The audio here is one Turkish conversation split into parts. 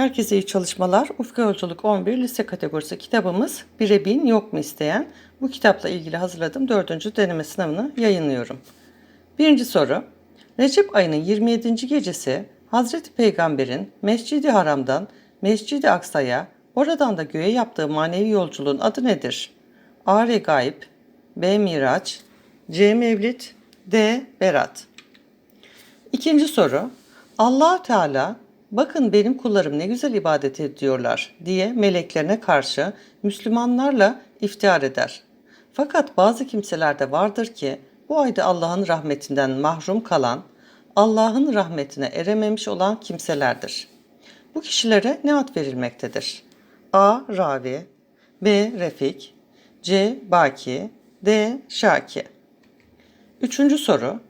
Herkese iyi çalışmalar. Ufka Yolculuk 11 lise kategorisi kitabımız Bire Bin Yok mu isteyen bu kitapla ilgili hazırladığım dördüncü deneme sınavını yayınlıyorum. Birinci soru. Recep ayının 27. gecesi Hazreti Peygamber'in Mescid-i Haram'dan Mescid-i Aksa'ya oradan da göğe yaptığı manevi yolculuğun adı nedir? A. Regaib B. Miraç C. Mevlid D. Berat İkinci soru. allah Teala bakın benim kullarım ne güzel ibadet ediyorlar diye meleklerine karşı Müslümanlarla iftihar eder. Fakat bazı kimseler de vardır ki bu ayda Allah'ın rahmetinden mahrum kalan, Allah'ın rahmetine erememiş olan kimselerdir. Bu kişilere ne ad verilmektedir? A. Ravi B. Refik C. Baki D. Şaki Üçüncü soru.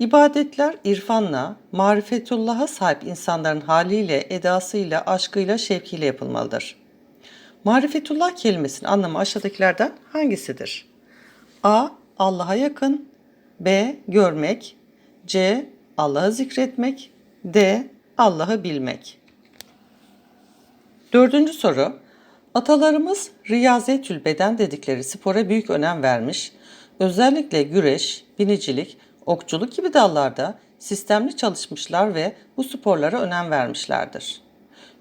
İbadetler irfanla, marifetullah'a sahip insanların haliyle, edasıyla, aşkıyla, şevkiyle yapılmalıdır. Marifetullah kelimesinin anlamı aşağıdakilerden hangisidir? A. Allah'a yakın B. Görmek C. Allah'ı zikretmek D. Allah'ı bilmek Dördüncü soru. Atalarımız riyazetül beden dedikleri spora büyük önem vermiş. Özellikle güreş, binicilik, okçuluk gibi dallarda sistemli çalışmışlar ve bu sporlara önem vermişlerdir.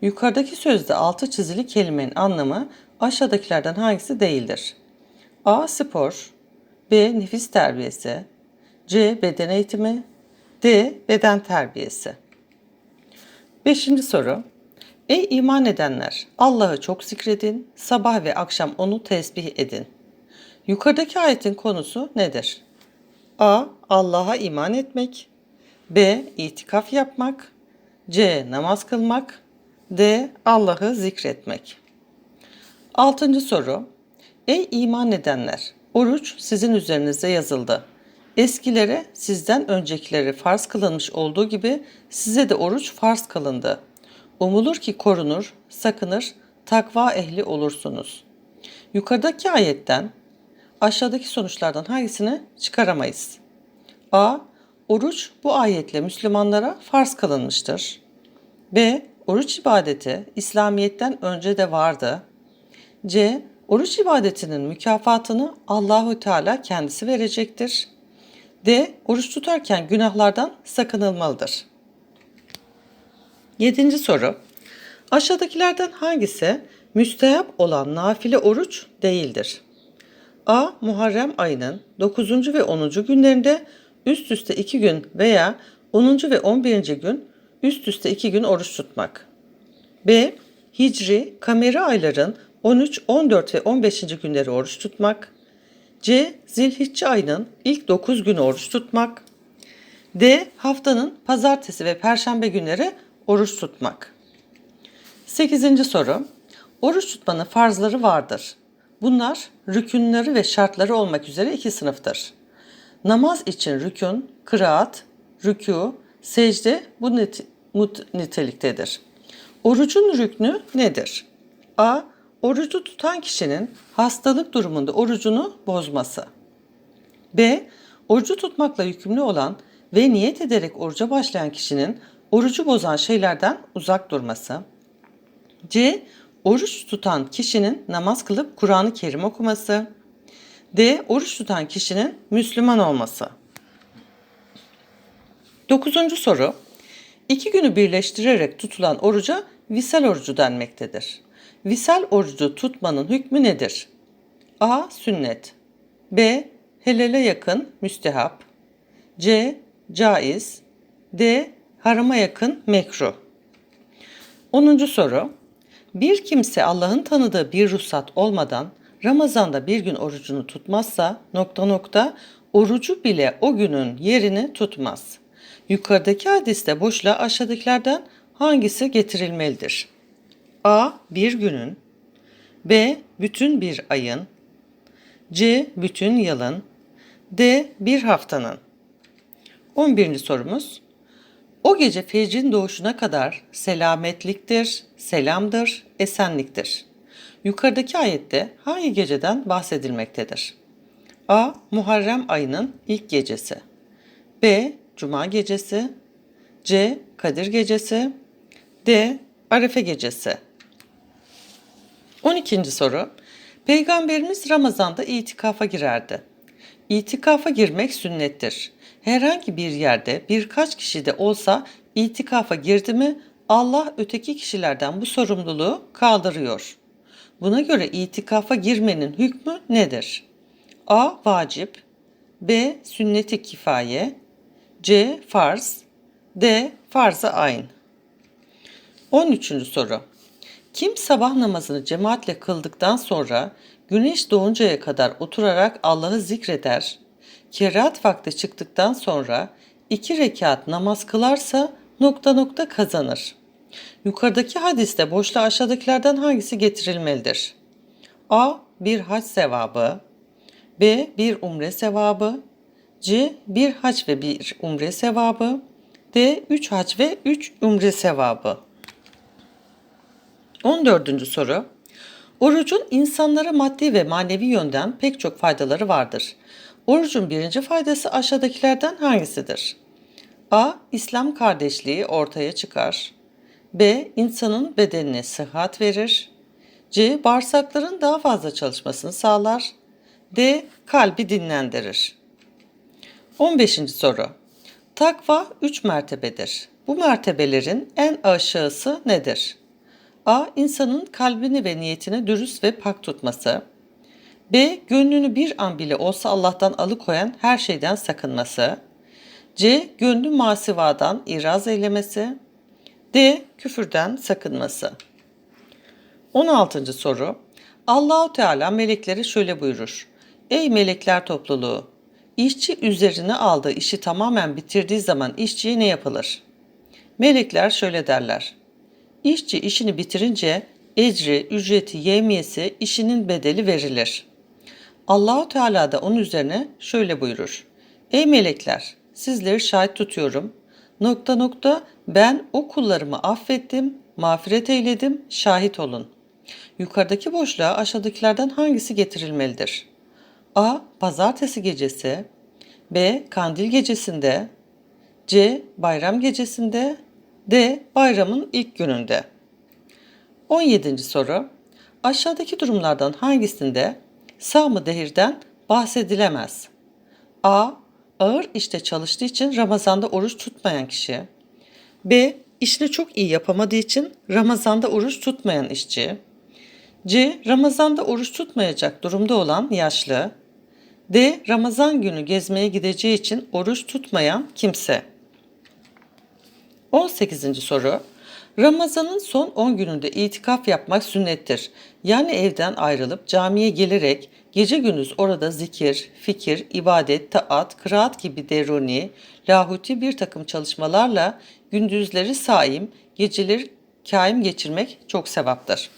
Yukarıdaki sözde altı çizili kelimenin anlamı aşağıdakilerden hangisi değildir? A. Spor B. Nefis terbiyesi C. Beden eğitimi D. Beden terbiyesi Beşinci soru. Ey iman edenler! Allah'ı çok zikredin, sabah ve akşam onu tesbih edin. Yukarıdaki ayetin konusu nedir? A. Allah'a iman etmek B. İtikaf yapmak C. Namaz kılmak D. Allah'ı zikretmek Altıncı soru. Ey iman edenler! Oruç sizin üzerinize yazıldı. Eskilere sizden öncekileri farz kılınmış olduğu gibi size de oruç farz kılındı. Umulur ki korunur, sakınır, takva ehli olursunuz. Yukarıdaki ayetten aşağıdaki sonuçlardan hangisini çıkaramayız? A. Oruç bu ayetle Müslümanlara farz kılınmıştır. B. Oruç ibadeti İslamiyet'ten önce de vardı. C. Oruç ibadetinin mükafatını Allahu Teala kendisi verecektir. D. Oruç tutarken günahlardan sakınılmalıdır. Yedinci soru. Aşağıdakilerden hangisi müstehap olan nafile oruç değildir? A. Muharrem ayının 9. ve 10. günlerinde üst üste 2 gün veya 10. ve 11. gün üst üste 2 gün oruç tutmak. B. Hicri, kameri ayların 13, 14 ve 15. günleri oruç tutmak. C. Zilhicce ayının ilk 9 günü oruç tutmak. D. Haftanın pazartesi ve perşembe günleri oruç tutmak. 8. soru. Oruç tutmanın farzları vardır. Bunlar rükünleri ve şartları olmak üzere iki sınıftır. Namaz için rükün, kıraat, rükû, secde bu nit- mut- niteliktedir. Orucun rüknü nedir? A. Orucu tutan kişinin hastalık durumunda orucunu bozması. B. Orucu tutmakla yükümlü olan ve niyet ederek oruca başlayan kişinin orucu bozan şeylerden uzak durması. C. Oruç tutan kişinin namaz kılıp Kur'an-ı Kerim okuması. D. Oruç tutan kişinin Müslüman olması. Dokuzuncu soru. İki günü birleştirerek tutulan oruca visal orucu denmektedir. Visal orucu tutmanın hükmü nedir? A. Sünnet B. Helale yakın müstehap C. Caiz D. Harama yakın mekruh 10. soru. Bir kimse Allah'ın tanıdığı bir ruhsat olmadan Ramazan'da bir gün orucunu tutmazsa nokta nokta orucu bile o günün yerini tutmaz. Yukarıdaki hadiste boşluğa aşağıdakilerden hangisi getirilmelidir? A. Bir günün B. Bütün bir ayın C. Bütün yılın D. Bir haftanın 11. sorumuz o gece fecrin doğuşuna kadar selametliktir, selamdır, esenliktir. Yukarıdaki ayette hangi geceden bahsedilmektedir? A. Muharrem ayının ilk gecesi. B. Cuma gecesi. C. Kadir gecesi. D. Arefe gecesi. 12. soru. Peygamberimiz Ramazan'da itikafa girerdi. İtikafa girmek sünnettir. Herhangi bir yerde birkaç kişi de olsa itikafa girdi mi Allah öteki kişilerden bu sorumluluğu kaldırıyor. Buna göre itikafa girmenin hükmü nedir? A. Vacip B. Sünnet-i kifaye C. Farz D. Farz-ı ayn 13. soru. Kim sabah namazını cemaatle kıldıktan sonra güneş doğuncaya kadar oturarak Allah'ı zikreder, kerahat vakti çıktıktan sonra iki rekat namaz kılarsa nokta nokta kazanır. Yukarıdaki hadiste boşluğa aşağıdakilerden hangisi getirilmelidir? A. Bir hac sevabı B. Bir umre sevabı C. Bir hac ve bir umre sevabı D. Üç hac ve üç umre sevabı 14. soru. Orucun insanlara maddi ve manevi yönden pek çok faydaları vardır. Orucun birinci faydası aşağıdakilerden hangisidir? A. İslam kardeşliği ortaya çıkar. B. İnsanın bedenine sıhhat verir. C. Bağırsakların daha fazla çalışmasını sağlar. D. Kalbi dinlendirir. 15. soru. Takva 3 mertebedir. Bu mertebelerin en aşağısı nedir? A. İnsanın kalbini ve niyetini dürüst ve pak tutması. B. Gönlünü bir an bile olsa Allah'tan alıkoyan her şeyden sakınması. C. Gönlü masivadan iraz eylemesi. D. Küfürden sakınması. 16. soru. Allahu Teala melekleri şöyle buyurur. Ey melekler topluluğu! İşçi üzerine aldığı işi tamamen bitirdiği zaman işçiye ne yapılır? Melekler şöyle derler. İşçi işini bitirince ecri, ücreti, yemiyesi, işinin bedeli verilir. Allahu Teala da onun üzerine şöyle buyurur. Ey melekler, sizleri şahit tutuyorum. Nokta nokta ben o kullarımı affettim, mağfiret eyledim, şahit olun. Yukarıdaki boşluğa aşağıdakilerden hangisi getirilmelidir? A. Pazartesi gecesi B. Kandil gecesinde C. Bayram gecesinde D. Bayramın ilk gününde. 17. soru. Aşağıdaki durumlardan hangisinde sağ dehirden bahsedilemez? A. Ağır işte çalıştığı için Ramazan'da oruç tutmayan kişi. B. İşini çok iyi yapamadığı için Ramazan'da oruç tutmayan işçi. C. Ramazan'da oruç tutmayacak durumda olan yaşlı. D. Ramazan günü gezmeye gideceği için oruç tutmayan kimse. 18. soru. Ramazanın son 10 gününde itikaf yapmak sünnettir. Yani evden ayrılıp camiye gelerek gece gündüz orada zikir, fikir, ibadet, taat, kıraat gibi deruni, lahuti bir takım çalışmalarla gündüzleri saim, geceleri kaim geçirmek çok sevaptır.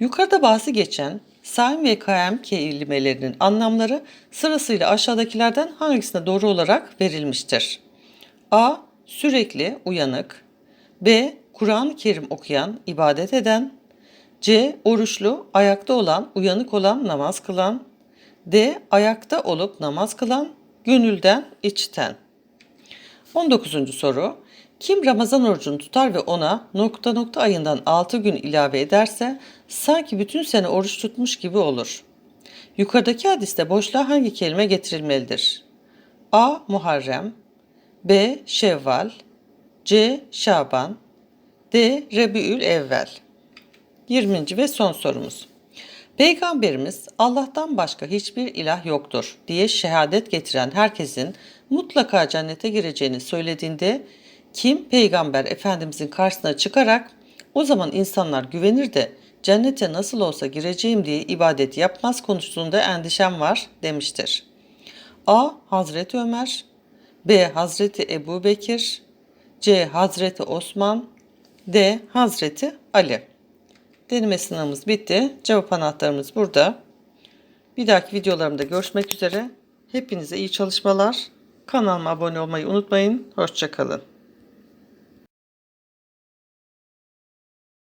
Yukarıda bahsi geçen saim ve kaim kelimelerinin anlamları sırasıyla aşağıdakilerden hangisine doğru olarak verilmiştir? A sürekli uyanık. B. Kur'an-ı Kerim okuyan, ibadet eden. C. Oruçlu, ayakta olan, uyanık olan, namaz kılan. D. Ayakta olup namaz kılan, gönülden, içten. 19. soru. Kim Ramazan orucunu tutar ve ona nokta nokta ayından 6 gün ilave ederse sanki bütün sene oruç tutmuş gibi olur. Yukarıdaki hadiste boşluğa hangi kelime getirilmelidir? A. Muharrem B. Şevval C. Şaban D. Rebiül Evvel 20. ve son sorumuz. Peygamberimiz Allah'tan başka hiçbir ilah yoktur diye şehadet getiren herkesin mutlaka cennete gireceğini söylediğinde kim peygamber efendimizin karşısına çıkarak o zaman insanlar güvenir de cennete nasıl olsa gireceğim diye ibadet yapmaz konuştuğunda endişem var demiştir. A. Hazreti Ömer B. Hazreti Ebu Bekir C. Hazreti Osman D. Hazreti Ali Deneme sınavımız bitti. Cevap anahtarımız burada. Bir dahaki videolarımda görüşmek üzere. Hepinize iyi çalışmalar. Kanalıma abone olmayı unutmayın. Hoşçakalın.